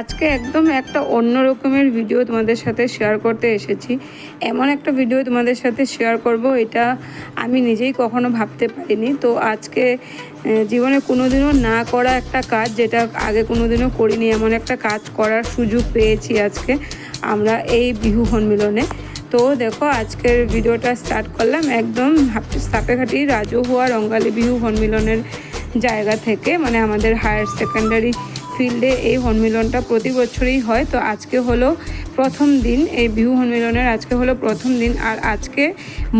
আজকে একদম একটা অন্য রকমের ভিডিও তোমাদের সাথে শেয়ার করতে এসেছি। এমন একটা ভিডিও তোমাদের সাথে শেয়ার করব, এটা আমি নিজেই কখনো ভাবতে পারিনি। তো আজকে জীবনে কোনোদিনও না করা একটা কাজ, যেটা আগে কোনোদিনও করিনি, এমন একটা কাজ করার সুযোগ পেয়েছি আজকে আমরা এই বিহু সম্মিলনে। তো দেখো, আজকের ভিডিওটা স্টার্ট করলাম একদম সাপেঘাটি রাজু হওয়া রঙ্গালী বিহু সম্মিলনের জায়গা থেকে। মানে আমাদের হায়ার সেকেন্ডারি ফিল্ডে এই সম্মিলনটা প্রতি বছরই হয়। তো আজকে হলো প্রথম দিন এই বিহু সম্মিলনের আজকে হলো প্রথম দিন। আর আজকে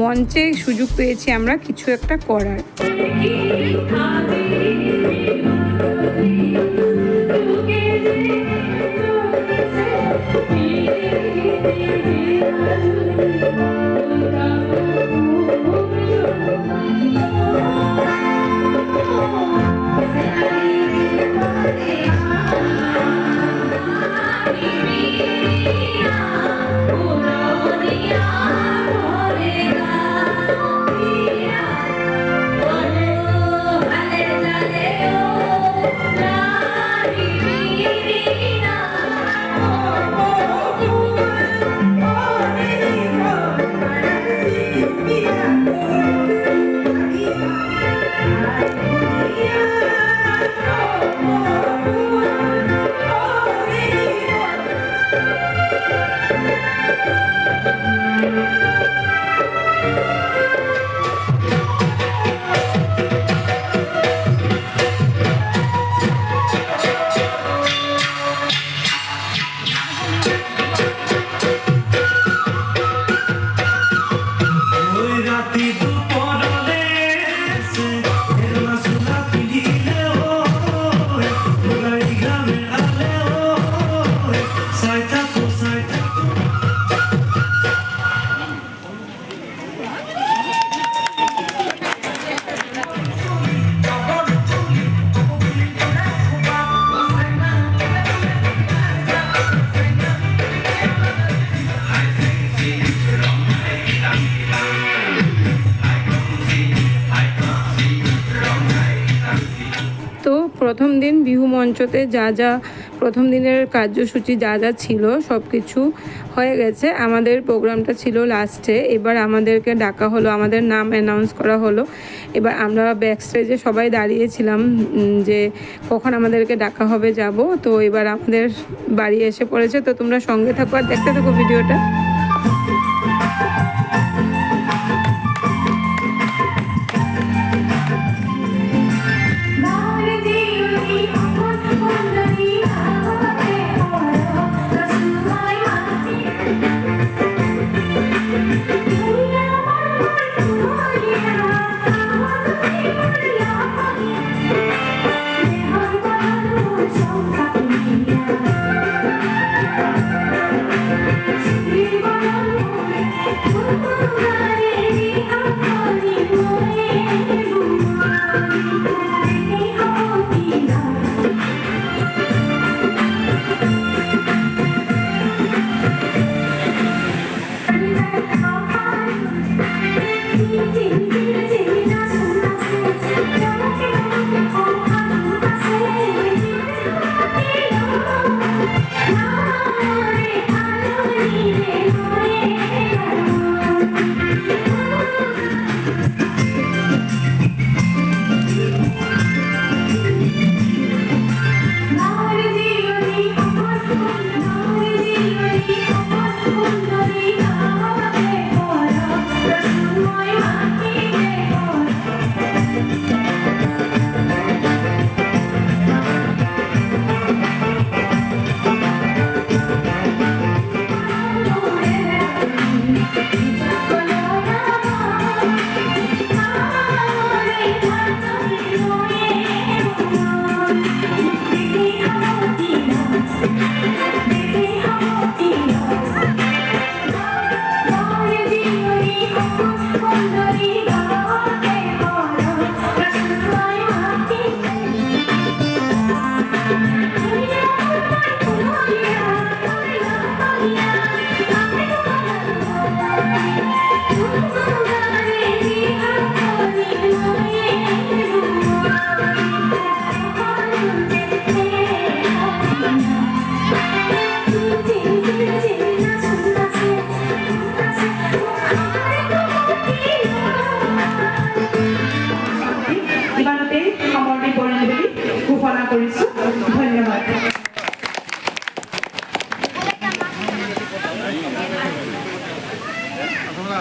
মঞ্চে সুযোগ পেয়েছি আমরা কিছু একটা করার। প্রথম দিন বিহু মঞ্চতে যা যা প্রথম দিনের কার্যসূচি যা যা ছিল সব কিছু হয়ে গেছে। আমাদের প্রোগ্রামটা ছিল লাস্টে এবার আমাদেরকে ডাকা হলো, আমাদের নাম অ্যানাউন্স করা হলো। এবার আমরা ব্যাক স্টেজে সবাই দাঁড়িয়েছিলাম যে কখন আমাদেরকে ডাকা হবে যাব। তো এবার আমাদের বাড়ি এসে পড়েছে। তো তোমরা সঙ্গে থাকো আর দেখতে থাকো ভিডিওটা।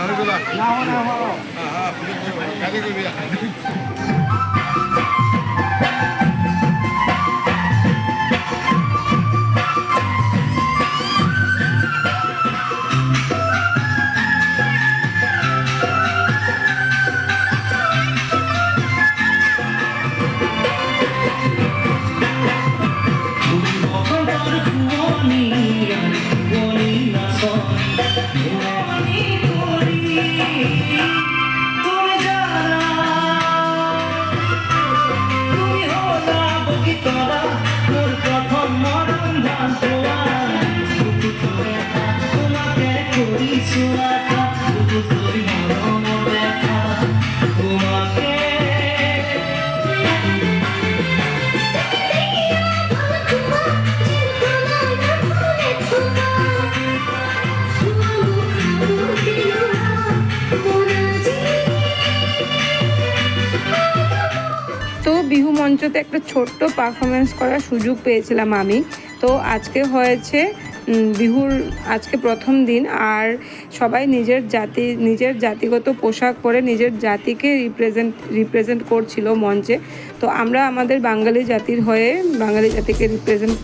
હા હા তো বিহু মঞ্চতে একটা ছোট্ট পারফরমেন্স করার সুযোগ পেয়েছিলাম আমি। তো আজকে হয়েছে বিহুর আজকে প্রথম দিন আর সবাই নিজের জাতি, নিজের জাতিগত পোশাক পরে নিজের জাতিকে রিপ্রেজেন্ট রিপ্রেজেন্ট করছিল মঞ্চে। তো আমরা আমাদের বাঙালি জাতির হয়ে বাঙালি জাতিকে রিপ্রেজেন্ট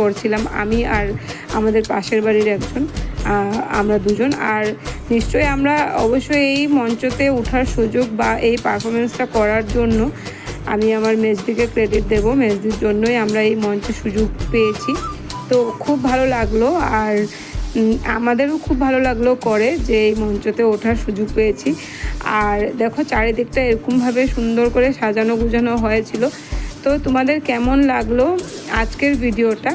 করছিলাম আমি আর আমাদের পাশের বাড়ির একজন আমরা দুজন। আর নিশ্চয়ই আমরা অবশ্যই এই মঞ্চতে ওঠার সুযোগ বা এই পারফরমেন্সটা করার জন্য আমি আমার মেজদিকে ক্রেডিট দেব। মেজদির জন্যই আমরা এই মঞ্চে সুযোগ পেয়েছি। তো খুব ভালো লাগল আর আমাদেরও খুব ভালো লাগল করে যে এই মঞ্চতে ওঠার সুযোগ পেয়েছি। আর দেখো চারিদিকটা এরকমভাবে সুন্দর করে সাজানো গুজানো হয়েছিল। তো তোমাদের কেমন লাগল আজকের ভিডিওটা?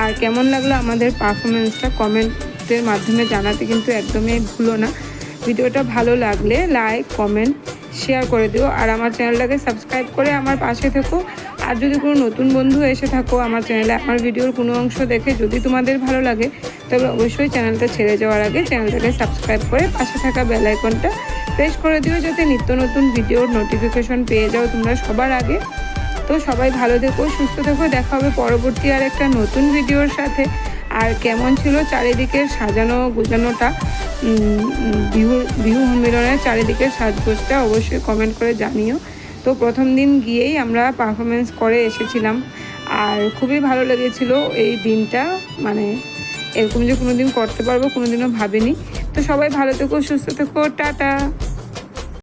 আর কেমন লাগল আমাদের পারফরমেন্সটা কমেন্টের মাধ্যমে জানাতে কিন্তু একদমই ভুলো না। ভিডিওটা ভালো লাগলে লাইক কমেন্ট শেয়ার করে দিও। আর আমার চ্যানেলটাকে সাবস্ক্রাইব করে আমার পাশে থেকো। আর যদি কোনো নতুন বন্ধু এসে থাকো আমার চ্যানেলে আমার ভিডিওর কোনো অংশ দেখে যদি তোমাদের ভালো লাগে তবে অবশ্যই চ্যানেলটা ছেড়ে যাওয়ার আগে চ্যানেলটাকে সাবস্ক্রাইব করে পাশে থাকা বেল আইকনটা প্রেস করে দিও যাতে নিত্য নতুন ভিডিওর নোটিফিকেশন পেয়ে যাও তোমরা সবার আগে। তো সবাই ভালো থেকো সুস্থ থেকো দেখা হবে পরবর্তী আর একটা নতুন ভিডিওর সাথে। আর কেমন ছিল চারিদিকের সাজানো উম, বিহু বিহু সম্মেলনের চারিদিকের সাজগোজটা অবশ্যই কমেন্ট করে জানিও। তো প্রথম দিন গিয়েই আমরা পারফরমেন্স করে এসেছিলাম। আর খুবই ভালো লেগেছিল এই দিনটা। মানে এরকম যে কোনো দিন করতে পারব কোনো দিনও ভাবিনি। তো সবাই ভালো থেকো, সুস্থ থেকো, টাটা।